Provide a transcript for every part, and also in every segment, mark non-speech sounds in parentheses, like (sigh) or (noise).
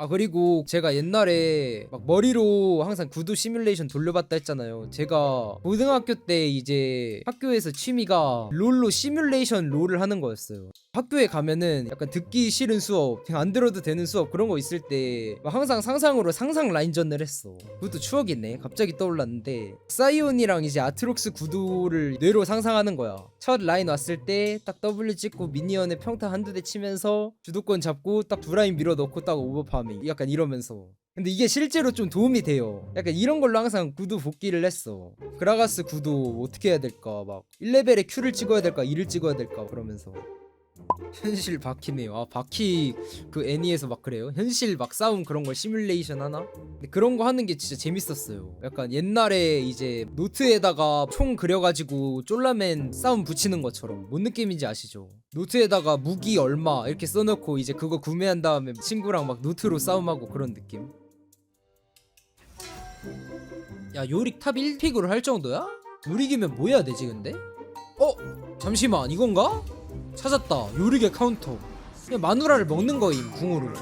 아 그리고 제가 옛날에 막 머리로 항상 구두 시뮬레이션 돌려봤다 했잖아요. 제가 고등학교 때 이제 학교에서 취미가 롤로 시뮬레이션 롤을 하는 거였어요. 학교에 가면은 약간 듣기 싫은 수업, 그냥 안 들어도 되는 수업 그런 거 있을 때 막 항상 상상으로 상상 라인전을 했어. 그것도 추억이네. 갑자기 떠올랐는데 사이온이랑 이제 아트록스 구도를 뇌로 상상하는 거야. 첫 라인 왔을 때 딱 W 찍고 미니언에 평타 한두 대 치면서 주도권 잡고 딱 두 라인 밀어 넣고 딱 오버 파밍 약간 이러면서 근데 이게 실제로 좀 도움이 돼요. 약간 이런 걸로 항상 구도 복귀를 했어. 그라가스 구도 어떻게 해야 될까? 막 1레벨에 Q를 찍어야 될까? 2를 찍어야 될까? 그러면서 현실 바퀴네요. 아 바퀴 그 애니에서 막 그래요. 현실 막 싸움 그런 걸 시뮬레이션 하나? 근데 그런 거 하는 게 진짜 재밌었어요. 약간 옛날에 이제 노트에다가 총 그려가지고 쫄라맨 싸움 붙이는 것처럼 뭔 느낌인지 아시죠? 노트에다가 무기 얼마 이렇게 써놓고 이제 그거 구매한 다음에 친구랑 막 노트로 싸움하고 그런 느낌. 야 요릭 탑 1픽으로 할 정도야? 요릭이면 뭐 해야 되지 근데? 어? 잠시만 이건가? 찾았다. 요릭의 카운터. 그냥 마누라를 먹는 거임 궁으로.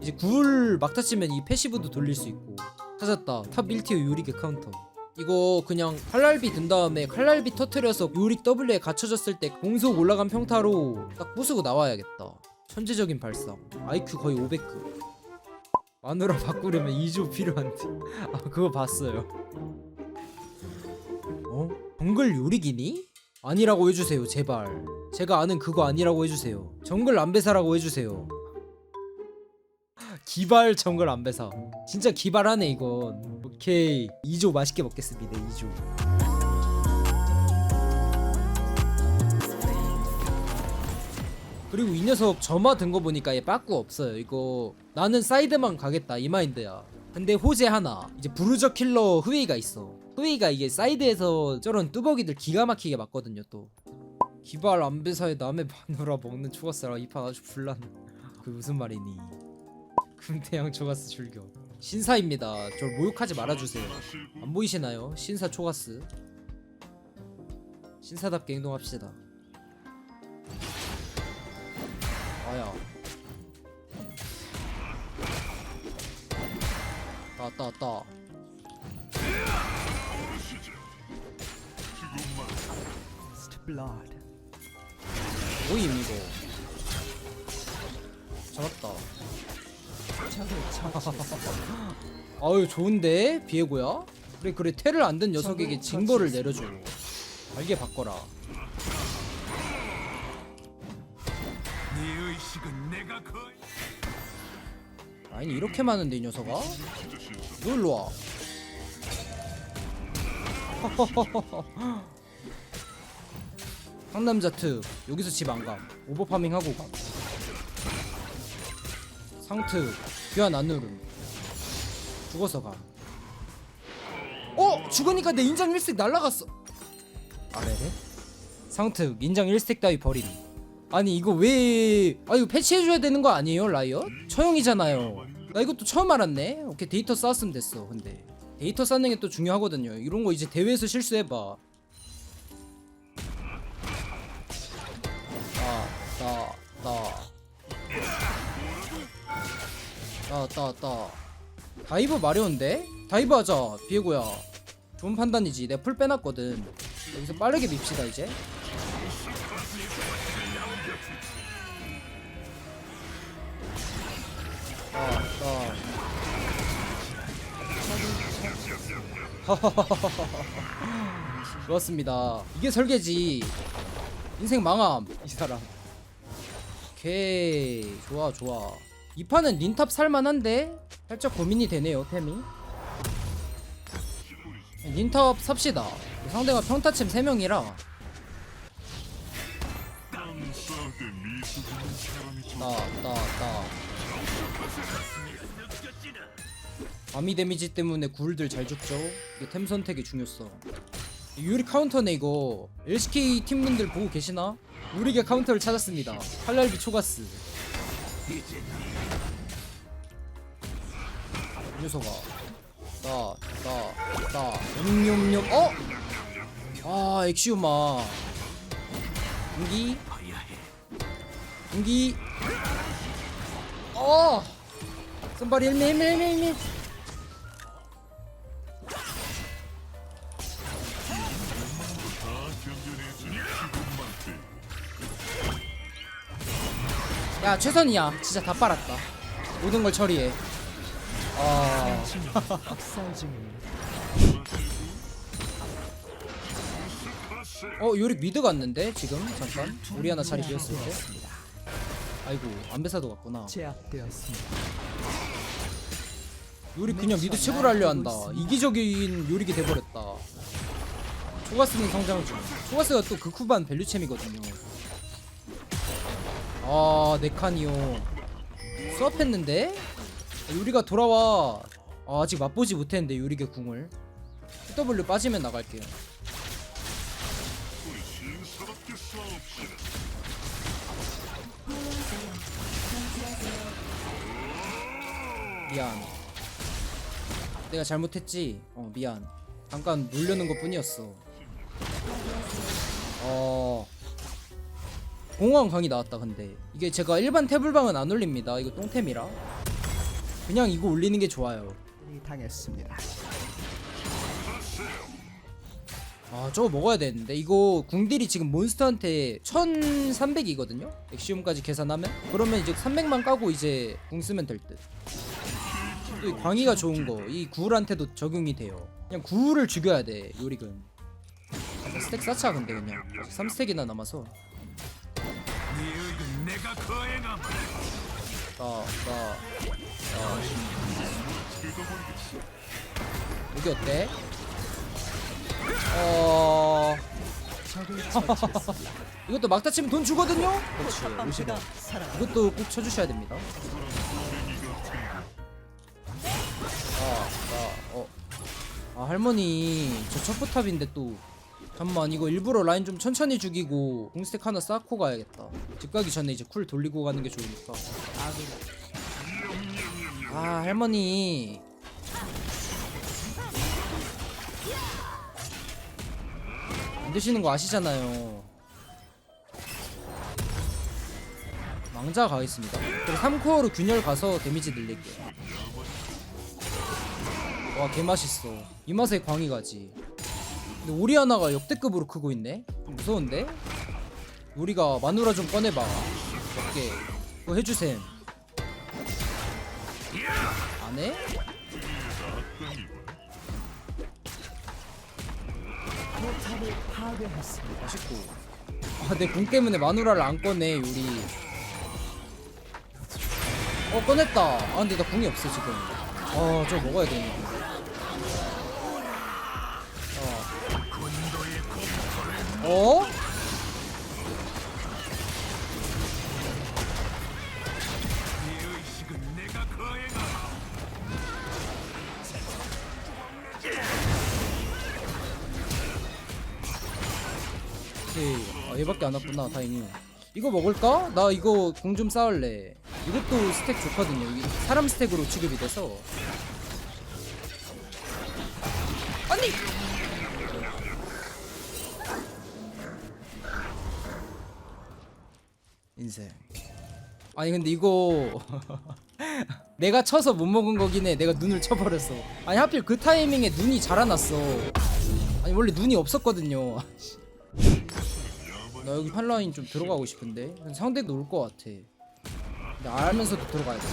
이제 굴 막타 치면 이 패시브도 돌릴 수 있고. 찾았다. 탑 1티어 요릭의 카운터. 이거 그냥 칼날비 든 다음에 칼날비 터트려서 요릭 W에 갇혀졌을 때 공속 올라간 평타로 딱 부수고 나와야겠다. 천재적인 발상. IQ 거의 500급. 마누라 (laughs) 바꾸려면 2조 필요한데. 아 그거 봤어요. 어? 정글 요리기니? 아니라고 해주세요 제발. 제가 아는 그거 아니라고 해주세요. 정글 안배사라고 해주세요. 기발 정글 안배사. 진짜 기발하네 이건. 오케이. 2조 맛있게 먹겠습니다 2조. 그리고 이 녀석 점화 든 거 보니까 얘 빠꾸 없어요. 이거 나는 사이드만 가겠다 이 마인드야. 근데 호재 하나. 이제 부르저 킬러 흐웨이가 있어 흐웨이가 이게 사이드에서 저런 뚜벅이들 기가 막히게 맞거든요 또. 기발 안배사에 남의 마누라 먹는 초가스라 이 판 아주 불난 그 무슨 말이니. 금태양 초가스 출격 신사입니다. 절 모욕하지 말아주세요. 안 보이시나요? 신사 초가스. 신사답게 행동합시다. 아야. 왔 blood. 뭐임 이거? 잡았다. (laughs) 아유 좋은데? 비에고야? 그래 그래 테를 안 든 녀석에게 징벌을 내려줘. 알게 바꿔라. 네 의식은 내가 거의 아니 이렇게 많은데 이 녀석아? 너 일로 와 (laughs) (laughs) 상남자 특 여기서 집 안감 오버파밍 하고 감 상특 귀환 안 누름 죽어서 감 어! 죽으니까 내 인장 1스택 날라갔어. 아래래? 상특 인장 1스택 따위 버림. 아니 이거 왜... 아 이거 패치해줘야 되는 거 아니에요 라이엇? 처형이잖아요. 나 이것도 처음 알았네. 오케이 데이터 쌓았으면 됐어 근데. 데이터 쌓는 게 또 중요하거든요. 이런 거 이제 대회에서 실수해봐 따따따따따따 다이브 마려운데? 다이브 하자 비에고야 좋은 판단이지 내가 풀 빼놨거든 여기서 빠르게 밉시다 이제 (laughs) 좋았습니다. 이게 설계지. 인생 망함 이 사람. 오케이 좋아 좋아. 이 판은 닌탑 살만한데 살짝 고민이 되네요 템이. 닌탑 삽시다. 상대가 평타챔 3명이라. 따따따. 아미 데미지 때문에 굴들 잘 죽죠? 이게 템 선택의 중요성 유리 카운터네 이거. LCK 팀분들 보고 계시나? 우리게 카운터를 찾았습니다. 칼날비 초가스 이 녀석아. 따따따 용용용 어? 아 엑시우마. 공기. 공기. 어! me help me, help me 야 최선이야. 진짜 다 빨았다. 모든 걸 처리해 아. 어 요리 미드 갔는데 지금? 잠깐. 우리 하나 자리 비었을 때 아이고 안배사도 갔구나. 요리 그냥 미드 최고를 하려 한다. 이기적인 요리기 돼버렸다. 초가스는 성장 중 초가스가 또 극후반 밸류챔이거든요. 아 네칸이요. 수업했는데 요리가 돌아와. 아, 아직 맛보지 못했는데 요리의 궁을. W 빠지면 나갈게요. 미안. 내가 잘못했지? 어 미안. 잠깐 놀려는 것 뿐이었어. 어. 공허한 강이 나왔다 근데. 이게 제가 일반 태블방은 안 올립니다. 이거 똥템이라 그냥 이거 올리는 게 좋아요. 이 당했습니다. 아 저거 먹어야 되는데. 이거 궁딜이 지금 몬스터한테 1300이거든요? 엑시움까지 계산하면? 그러면 이제 300만 까고 이제 궁 쓰면 될듯. 또이 광희가 좋은 거이 구울한테도 적용이 돼요. 그냥 구울을 죽여야 돼 요리근 잠깐 스택 쌓자 근데 그냥. 아직 3스택이나 남아서. 네 의는 내가 거행함. 나나 여기 어때? 어. (laughs) 이것도 막다 치면 돈 주거든요? 그렇지 50원 방패가 살아. 이것도 꼭 쳐주셔야 됩니다. 아, 나, 어. 아, 할머니, 저 첩포탑인데 또. 잠만, 이거 일부러 라인 좀 천천히 죽이고, 공스택 하나 쌓고 가야겠다. 집 가기 전에 이제 쿨 돌리고 가는 게 좋으니까. 아, 할머니. 안 드시는 거 아시잖아요. 망자 가겠습니다. 그리고 3코어로 균열 가서 데미지 늘릴게요. 와 개맛있어. 이 맛에 광이 가지. 근데 오리아나가 역대급으로 크고 있네? 좀 무서운데? 우리가 마누라 좀 꺼내봐. 몇개 그거 해주셈. 안 해? 포탑을 파괴했습니다. 맛있고. 아, 내 궁 때문에 마누라를 안 꺼내, 요리. 어, 꺼냈다. 아, 근데 나 궁이 없어, 지금. 아, 저거 먹어야 되네. 어. 어? 왔구나, 다행히. 이거 먹을까? 나 이거 공 좀 쌓을래. 이것도 스택 좋거든요. 사람 스택으로 취급이 돼서. 아니! 인생. 아니 근데 이거 (laughs) 내가 쳐서 못 먹은 거긴 해. 내가 눈을 쳐버렸어. 아니 하필 그 타이밍에 눈이 자라났어. 아니 원래 눈이 없었거든요. (laughs) 나 여기 판라인 좀 들어가고 싶은데. 상대도 올 것 같아. 근데 알면서도 들어가야 돼.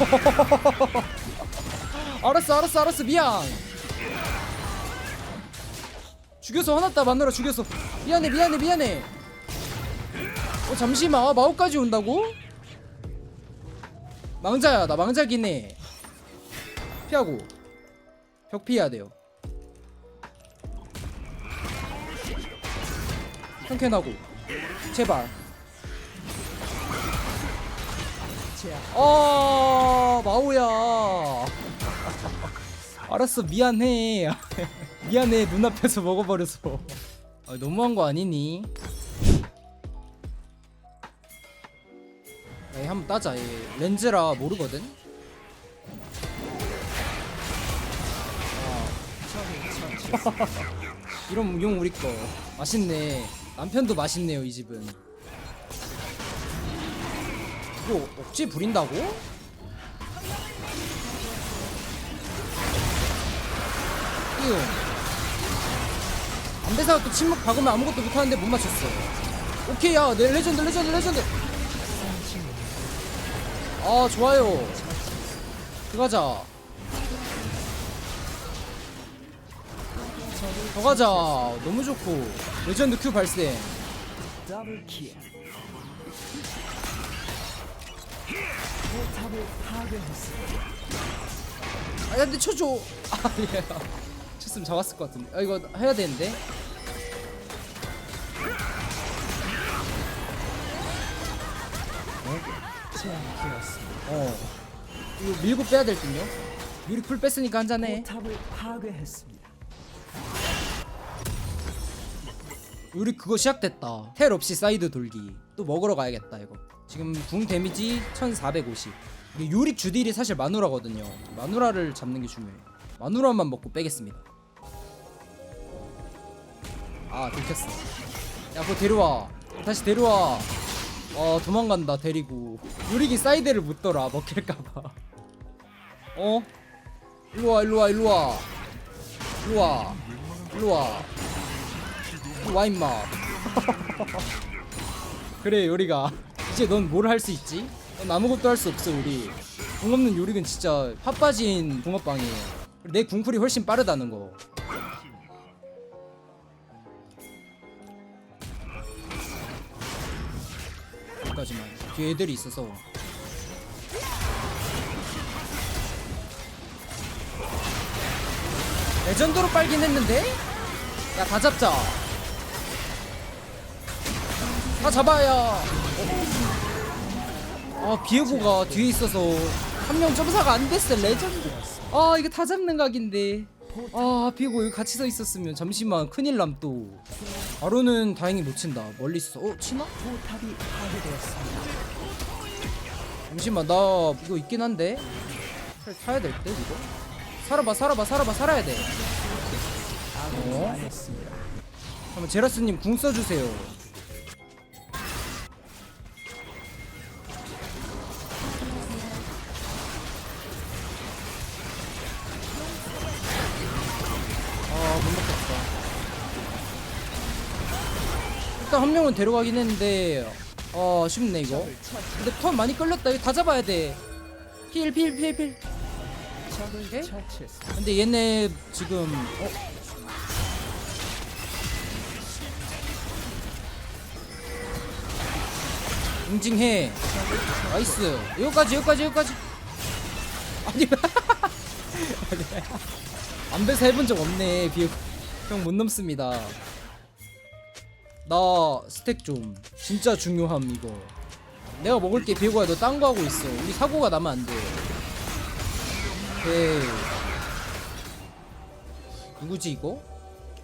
(laughs) 알았어 알았어 알았어. 미안. 죽여서 화났다 마누라 죽여서. 미안해 미안해 미안해. 어 잠시만. 아, 마오까지 온다고? 망자야 나 망자긴 해 피하고 벽 피해야 돼요 형캔하고 제발. 아 마오야 알았어 미안해 (laughs) 미안해 눈앞에서 먹어버려서 아, 너무한 거 아니니? 에이 한번 따자 얘 렌즈라 모르거든? (laughs) 이런 용 우리 거 맛있네. 남편도 맛있네요 이 집은. 이거 억지 부린다고? 이거. 안배사가 또 침묵 박으면 아무것도 못하는데 못 맞췄어. 오케이 야내 레전드 레전드 레전드. 아 좋아요. 들어가자 더 가자 너무 좋고 레전드 큐 발생. 아 근데 쳐줘 아 예. 쳤으면 잡았을 것 같은데 아 이거 해야 되는데. 어 이거 밀고 빼야 될 듯요 유리 풀 뺐으니까 한잔해. 우리 그거 시작됐다. 텔 없이 사이드 돌기. 또 먹으러 가야겠다 이거. 지금 궁 데미지 1450 이게 유릭 주딜이 사실 마누라거든요. 마누라를 잡는 게 중요해 마누라만 먹고 빼겠습니다. 아 들켰어. 야 그거 데려와. 다시 데려와. 어 도망간다 데리고. 유릭이 사이드를 못 돌아 먹힐까봐. 어? 일로와 일로와 일로와. 일로와 일로와 와 임마. 그래 요리가. 이제 넌 뭘 할 수 있지? 넌 아무것도 할 수 없어 우리. 궁 없는 요리는 진짜 팥 빠진 붕어빵이에요. 내 궁풀이 훨씬 빠르다는 거. 여기까지만. 뒤에 애들이 있어서. 레전드로 빨긴 했는데? 야 다 잡자 다 잡아야 어. 아 비에고가 뒤에 있어서 한 명 점사가 안 됐어 레전드. 아 이거 다 잡는 각인데. 아 비에고 여기 같이 서 있었으면 잠시만 큰일 남또. 바로는 다행히 못 친다. 멀리 있어 어 치나? 잠시만 나 이거 있긴 한데. 잘 타야 될 듯 이거? 살아봐 살아봐 살아봐 살아야 돼. 어? 한번 제라스님 궁 써주세요 한 명은 데려가긴 했는데 아 쉽네 이거. 근데 턴 많이 끌렸다. 이거 다 잡아야 돼필필필필. 처치했습니다. 근데 얘네 지금 어? 응징해. 나이스. 여기까지 여기까지 여기까지. 아니 (laughs) 안배사 해본 적 없네. 비형 못 넘습니다 나 스택 좀. 진짜 중요함 이거. 내가 먹을 게 비고야 너 딴 거 하고 있어. 우리 사고가 나면 안돼. 오케이. 누구지 이거?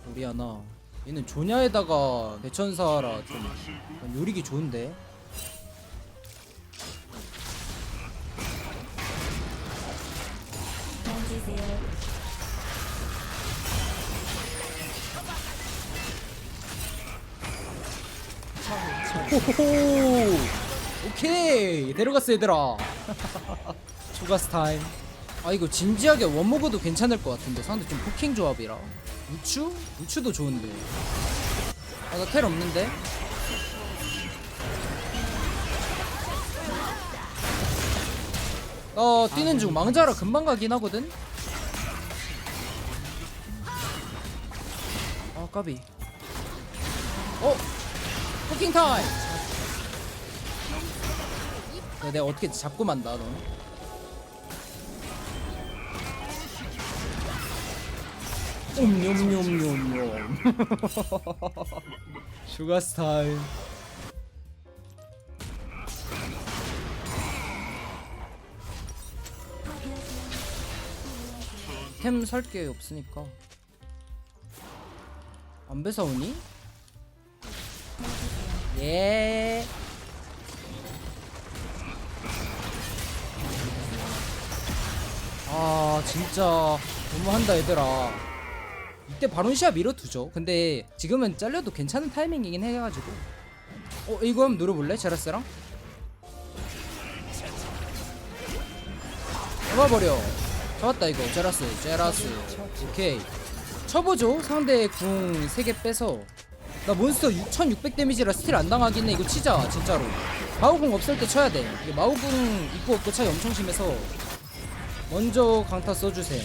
우리 하나. 얘는 조냐에다가 대천사라 좀 요리기 좋은데 호호호 오케이 데려갔어 얘들아 (laughs) 추가스 타임 아 이거 진지하게 원모그도 괜찮을 것 같은데 상대 좀 포킹 조합이라 우추? 우추도 좋은데 아 나 텔 없는데? 나 뛰는 중 망자라 금방 가긴 하거든? 아 까비 어? 포킹 타임! 야, 내가 어떻게 잡고 만다 너 옴뇸뇸뇸뇸 (laughs) 슈가 스타일 템 살 게 없으니까 안 배사오니? 예. 아 진짜 너무한다 얘들아. 이때 바론시아 밀어두죠. 근데 지금은 잘려도 괜찮은 타이밍이긴 해가지고. 어 이거 한번 노려볼래? 제라스랑? 잡아버려. 잡았다 이거. 제라스 제라스. 오케이. 쳐보죠. 상대 궁 3개 빼서. 나 몬스터 6600 데미지라 스틸 안 당하긴 해. 이거 치자 진짜로. 마우궁 없을 때 쳐야 돼. 마우궁 있고 없고 차이 엄청 심해서 먼저 강타 써주세요.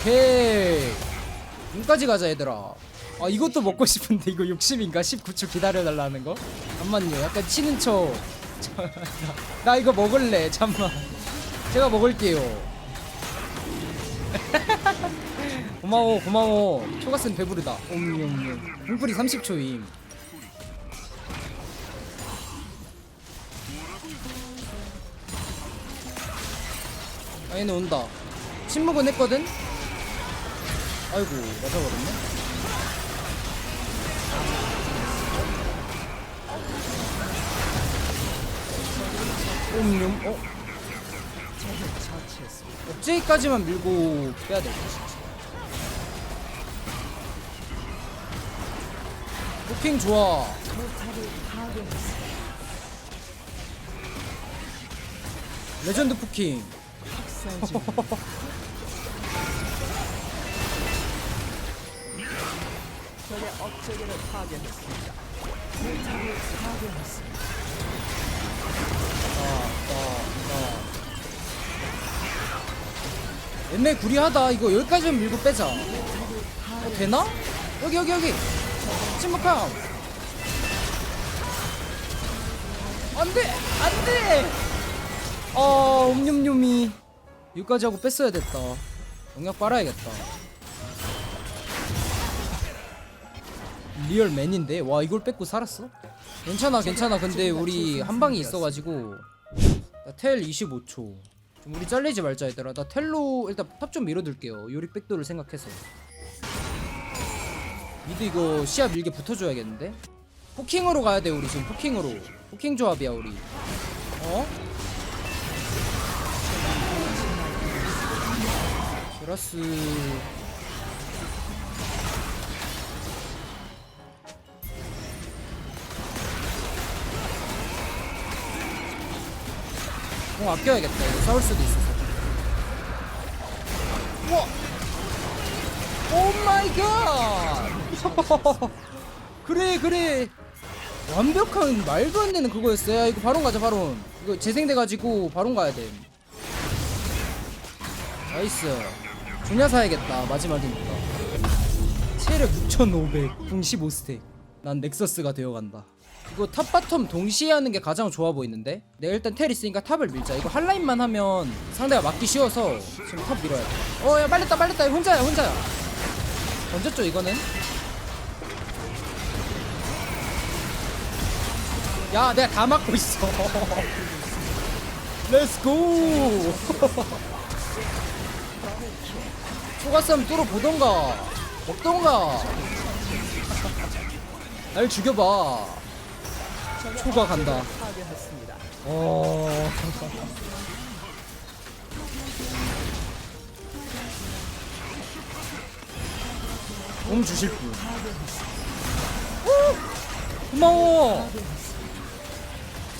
오케이. 눈까지 가자 얘들아. 아 이것도 먹고 싶은데 이거 욕심인가? 19초 기다려달라는 거? 잠만요. 약간 치는 척 나, (laughs) 나 이거 먹을래. 잠만. 제가 먹을게요. (laughs) 고마워 고마워. 초가스는 배부르다. 옴뇸뇸 공풀이 30초임 아 얘네 온다 침묵은 했거든? 아이고 맞아버렸네 옴뇸 어? 억제기까지만 밀고 빼야 돼. 호핑 좋아. 레전드 포킹. 중입니다. 적의 업체계를 파괴했습니다. 포탑을 파괴했습니다. 옛날 구리하다. 이거 여기까지만 밀고 빼자. 어, 되나? 여기 여기 여기. 침묵함. 안돼 안돼. 어 옴뇸뇸이 여기까지 하고 뺐어야 됐다. 영역 빨아야겠다. 리얼 맨인데? 와 이걸 뺏고 살았어? 괜찮아 괜찮아. 근데 우리 한 방이 있어가지고. 나 텔 25초. 좀 우리 잘리지 말자 얘들아. 나 텔로 일단 탑 좀 밀어둘게요. 요리 백도를 생각해서. 미드 이거 시야 밀게 붙어줘야겠는데? 포킹으로 가야 돼 우리 지금 포킹으로. 포킹 조합이야 우리. 어? 제라스. 공 아껴야겠다. 이거 싸울 수도 있어서. 우와! 오 마이 갓 그래 그래. 완벽한 말도 안 되는 그거였어 야 이거 바론 가자 바론. 이거 재생돼가지고 바론 가야 돼. 나이스 조냐 사야겠다 마지막이니까. 체력 6500궁 15스택. 난 넥서스가 되어간다. 이거 탑 바텀 동시에 하는 게 가장 좋아 보이는데? 내가 일단 텔 있으니까 탑을 밀자. 이거 한 라인만 하면 상대가 막기 쉬워서 지금 탑 밀어야 돼 어야 빨렸다 빨렸다. 이거 혼자야 혼자야. 던졌죠 이거는. 야 내가 다 막고 있어. (laughs) 렛츠고 (laughs) 초가싸움 뚫어보던가 먹던가 날 죽여봐 초가 간다. 어. (laughs) 몸 주실 분. 오! 고마워.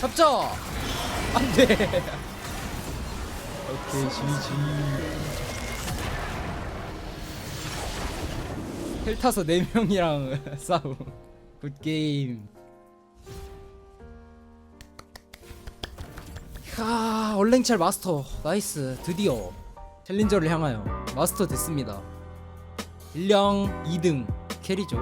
잡자. 안 돼. 오케이, 지지. 헬 타서 4명이랑 (laughs) 싸움. 굿 게임. 아 얼랭찰 마스터. 나이스. 드디어 챌린저를 향하여 마스터 됐습니다. 일량 2등. 캐리죠